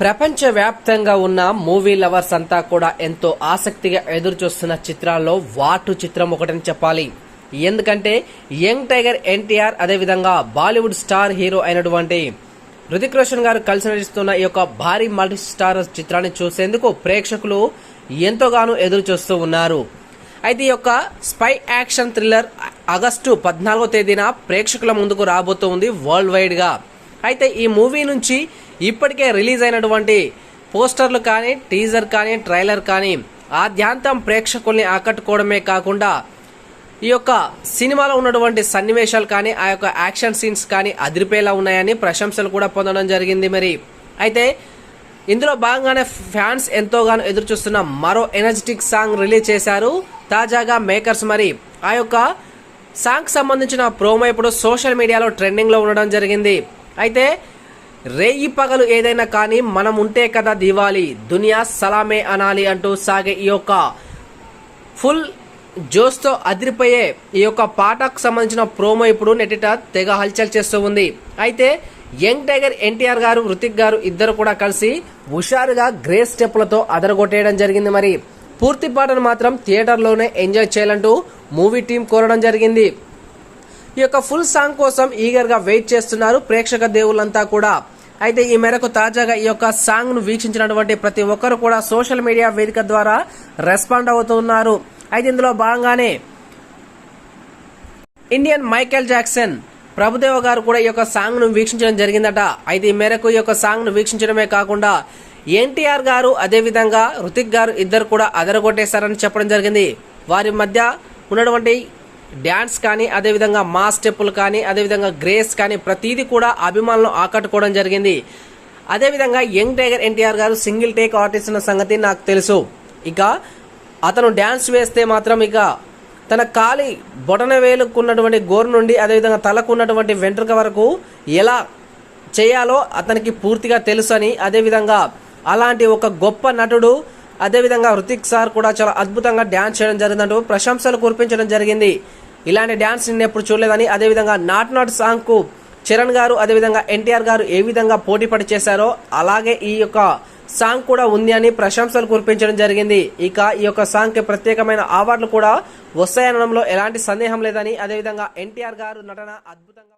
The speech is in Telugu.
ప్రపంచవ్యాప్తంగా ఉన్న మూవీ లవర్స్ అంతా కూడా ఎంతో ఆసక్తిగా ఎదురు చూస్తున్న చిత్రాల్లో వాటు చిత్రం ఒకటని చెప్పాలి. ఎందుకంటే యంగ్ టైగర్ ఎన్టీఆర్ అదేవిధంగా బాలీవుడ్ స్టార్ హీరో అయినటువంటి హృతిక్ రోషన్ గారు కలిసి నటిస్తున్న ఈ యొక్క భారీ మల్టీ స్టార్ చిత్రాన్ని చూసేందుకు ప్రేక్షకులు ఎంతోగానో ఎదురు చూస్తూ ఉన్నారు. అయితే ఈ యొక్క స్పై యాక్షన్ థ్రిల్లర్ ఆగస్టు పద్నాలుగో తేదీన ప్రేక్షకుల ముందుకు రాబోతోంది వరల్డ్ వైడ్గా. అయితే ఈ మూవీ నుంచి ఇప్పటికే రిలీజ్ అయినటువంటి పోస్టర్లు కానీ టీజర్ కానీ ట్రైలర్ కానీ ఆద్యాంతం ప్రేక్షకుల్ని ఆకట్టుకోవడమే కాకుండా ఈ యొక్క సినిమాలో ఉన్నటువంటి సన్నివేశాలు కానీ ఆ యొక్క యాక్షన్ సీన్స్ కానీ అదిరిపేలా ఉన్నాయని ప్రశంసలు కూడా పొందడం జరిగింది మరి. అయితే ఇందులో భాగంగానే ఫ్యాన్స్ ఎంతోగానో ఎదురు చూస్తున్న మరో ఎనర్జెటిక్ సాంగ్ రిలీజ్ చేశారు తాజాగా మేకర్స్ మరి. ఆ యొక్క సాంగ్ సంబంధించిన ప్రోమో ఇప్పుడు సోషల్ మీడియాలో ట్రెండింగ్లో ఉండడం జరిగింది. అయితే రేయి పగలు ఏదైనా కానీ మనం ఉంటే కదా దివాలి దునియా సలామే అనాలి అంటూ సాగే ఈ యొక్క ఫుల్ జోస్తో అదిరిపోయే ఈ యొక్క పాటకు సంబంధించిన ప్రోమో ఇప్పుడు నెటిట తెగ హల్చల్ చేస్తూ ఉంది. అయితే యంగ్ టైగర్ ఎన్టీఆర్ గారు హృతిక్ గారు ఇద్దరు కూడా కలిసి హుషారుగా గ్రే స్టెప్లతో అదరగొట్టేయడం జరిగింది మరి. పూర్తి పాటను మాత్రం థియేటర్లోనే ఎంజాయ్ చేయాలంటూ మూవీ టీం కోరడం జరిగింది. ఈ యొక్క ఫుల్ సాంగ్ కోసం ఈగర్గా వెయిట్ చేస్తున్నారు ప్రేక్షక దేవుళ్ళంతా కూడా. అయితే ఈ మేరకు తాజాగా ఈ యొక్క సాంగ్ను వీక్షించినటువంటి ప్రతి ఒక్కరు కూడా సోషల్ మీడియా వేదిక ద్వారా రెస్పాండ్ అవుతున్నారు. అయితే ఇందులో భాగంగానే ఇండియన్ మైకేల్ జాక్సన్ ప్రభుదేవ గారు కూడా ఈ యొక్క సాంగ్ను వీక్షించడం జరిగిందట. అయితే ఈ మేరకు ఈ యొక్క సాంగ్ను వీక్షించడమే కాకుండా ఎన్టీఆర్ గారు అదేవిధంగా హృతిక్ గారు ఇద్దరు కూడా అదరగొట్టేశారని చెప్పడం జరిగింది. వారి మధ్య ఉన్నటువంటి డ్యాన్స్ కానీ అదేవిధంగా మా స్టెప్పులు కానీ అదేవిధంగా గ్రేస్ కానీ ప్రతిదీ కూడా అభిమానులను ఆకట్టుకోవడం జరిగింది. అదేవిధంగా యంగ్ టైగర్ ఎన్టీఆర్ గారు సింగిల్ టేక్ ఆర్టిస్ట్ అన్న సంగతి నాకు తెలుసు. ఇక అతను డ్యాన్స్ వేస్తే మాత్రం ఇక తన కాలి బొటన వేలుకున్నటువంటి గోరు నుండి అదేవిధంగా తలకు ఉన్నటువంటి వెంట్రుక వరకు ఎలా చేయాలో అతనికి పూర్తిగా తెలుసు అని అదేవిధంగా అలాంటి ఒక గొప్ప నటుడు అదేవిధంగా హృతిక్ సార్ కూడా చాలా అద్భుతంగా డ్యాన్స్ చేయడం జరిగిందంటూ ప్రశంసలు కురిపించడం జరిగింది. ఇలాంటి డ్యాన్స్ నేను ఎప్పుడు చూడలేదని అదేవిధంగా నాట్ నాట్ సాంగ్కు చరణ్ గారు అదేవిధంగా ఎన్టీఆర్ గారు ఏ విధంగా పోటీపడి చేశారో అలాగే ఈ యొక్క సాంగ్ కూడా ఉంది అని ప్రశంసలు కురిపించడం జరిగింది. ఇక ఈ యొక్క సాంగ్కి ప్రత్యేకమైన అవార్డులు కూడా వస్తాయనడంలో ఎలాంటి సందేహం లేదని అదేవిధంగా ఎన్టీఆర్ గారు నటన అద్భుతంగా